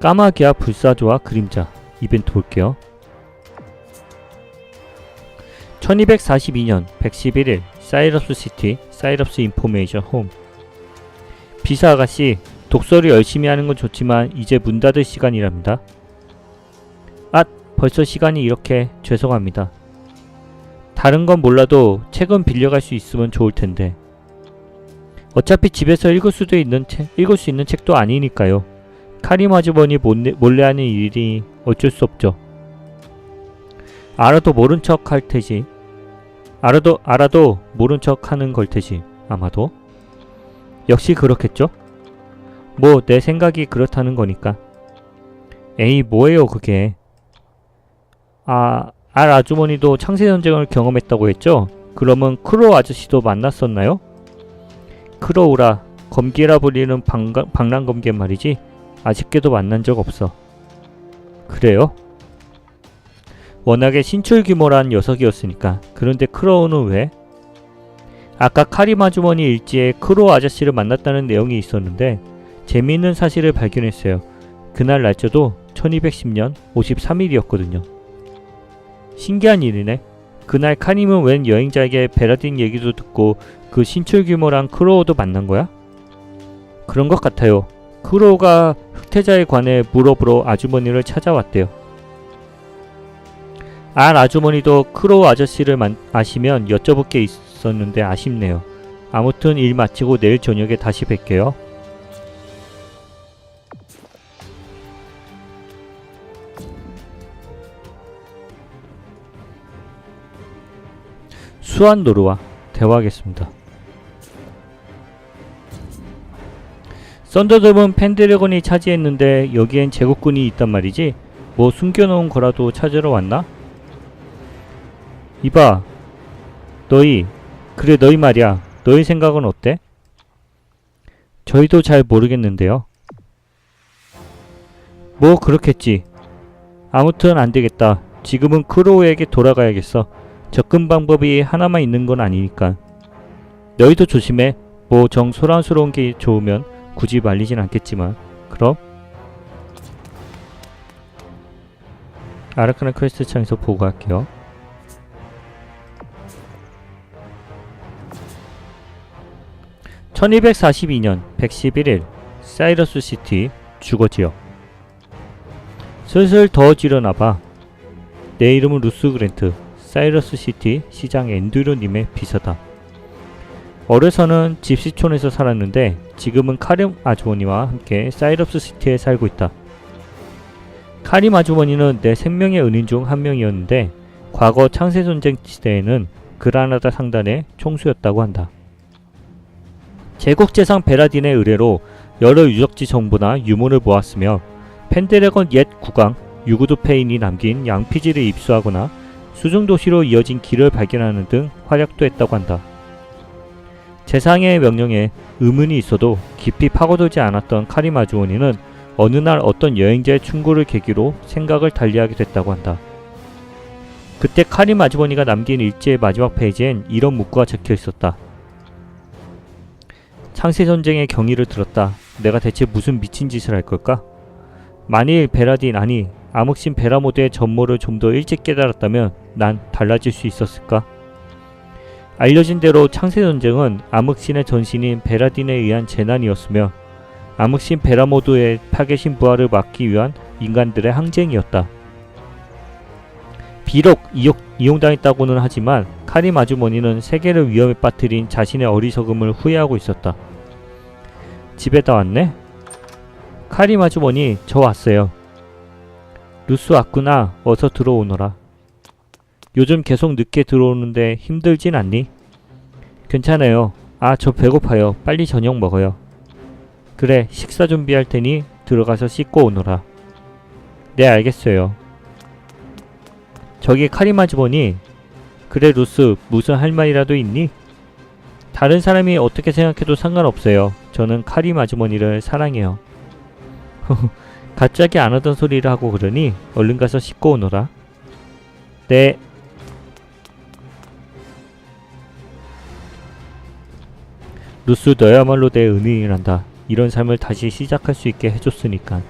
까마귀와 불사조와 그림자 이벤트 볼게요. 1242년 111일 사이러스 시티 사이러스 인포메이션 홈 비사 아가씨 독서를 열심히 하는 건 좋지만 이제 문 닫을 시간이랍니다. 아 벌써 시간이 이렇게 죄송합니다. 다른 건 몰라도 책은 빌려갈 수 있으면 좋을 텐데. 어차피 집에서 읽을 수도 있는 책, 읽을 수 있는 책도 아니니까요. 카림 아주머니 몰래, 하는 일이 어쩔 수 없죠. 알아도 모른 척 할 테지. 알아도 알아도 모른 척 하는 걸 테지. 아마도. 역시 그렇겠죠? 뭐 내 생각이 그렇다는 거니까. 에이 뭐예요 그게. 아, 알 아주머니도 창세 전쟁을 경험했다고 했죠? 그러면 크로우 아저씨도 만났었나요? 크로우라 검기라 불리는 방랑검개 말이지 아쉽게도 만난 적 없어. 그래요? 워낙에 신출 규모란 녀석이었으니까. 그런데 크로우는 왜? 아까 카림 아주머니 일지에 크로우 아저씨를 만났다는 내용이 있었는데 재미있는 사실을 발견했어요. 그날 날짜도 1210년 53일이었거든요. 신기한 일이네. 그날 카님은 웬 여행자에게 베라딘 얘기도 듣고 그 신출 규모랑 크로우도 만난 거야? 그런 것 같아요. 크로우가 흑태자에 관해 물어보러 아주머니를 찾아왔대요. 알 아주머니도 크로우 아저씨를 만, 아시면 여쭤볼 게 있었는데 아쉽네요. 아무튼 일 마치고 내일 저녁에 다시 뵐게요. 수완 노루와 대화하겠습니다. 썬더돔은 펜드래곤이 차지했는데 여기엔 제국군이 있단 말이지? 뭐 숨겨놓은 거라도 찾으러 왔나? 이봐, 너희, 그래 너희 말이야. 너희 생각은 어때? 저희도 잘 모르겠는데요. 뭐 그렇겠지. 아무튼 안 되겠다. 지금은 크로우에게 돌아가야겠어. 접근 방법이 하나만 있는 건 아니니까. 너희도 조심해. 뭐 정 소란스러운 게 좋으면 굳이 말리진 않겠지만. 그럼 아라카나 퀘스트 창에서 보고 갈게요. (1242년 111일) 사이러스 시티 주거 지역 슬슬 더워지려나봐 내 이름은 루스 그랜트 사이러스 시티 시장 앤드류 님의 비서다. 어려서는 집시촌에서 살았는데 지금은 카림 아주머니와 함께 사이러스 시티에 살고 있다. 카림 아주머니는 내 생명의 은인 중 한 명이었는데 과거 창세전쟁 시대에는 그라나다 상단의 총수였다고 한다. 제국재상 베라딘의 의뢰로 여러 유적지 정보나 유물을 모았으며 펜드래건 옛 국왕 유구드 페인이 남긴 양피지를 입수하거나 수중도시로 이어진 길을 발견하는 등 활약도 했다고 한다. 재상의 명령에 의문이 있어도 깊이 파고들지 않았던 카림 아주머니는 어느 날 어떤 여행자의 충고를 계기로 생각을 달리하게 됐다고 한다. 그때 카림 아주머니가 남긴 일지의 마지막 페이지엔 이런 문구가 적혀 있었다. 창세전쟁의 경위를 들었다. 내가 대체 무슨 미친 짓을 할 걸까? 만일 베라딘 아니 암흑신 베라모드의 전모를 좀 더 일찍 깨달았다면 난 달라질 수 있었을까? 알려진 대로 창세전쟁은 암흑신의 전신인 베라딘에 의한 재난이었으며 암흑신 베라모드의 파괴신 부활을 막기 위한 인간들의 항쟁이었다. 비록 이용, 이용 당했다고는 하지만 카림 아주머니는 세계를 위험에 빠뜨린 자신의 어리석음을 후회하고 있었다. 집에다 왔네? 카림 아주머니 저 왔어요. 루스 왔구나. 어서 들어오너라. 요즘 계속 늦게 들어오는데 힘들진 않니? 괜찮아요. 아, 저 배고파요. 빨리 저녁 먹어요. 그래, 식사 준비할 테니 들어가서 씻고 오너라. 네, 알겠어요. 저기 아주머니. 그래, 루스, 무슨 할 말이라도 있니? 다른 사람이 어떻게 생각해도 상관없어요. 저는 카림 아주머니를 사랑해요. 갑자기 안 하던 소리를 하고 그러니 얼른 가서 씻고 오너라. 네. 루스 너야말로 내 은인이란다. 이런 삶을 다시 시작할 수 있게 해줬으니까.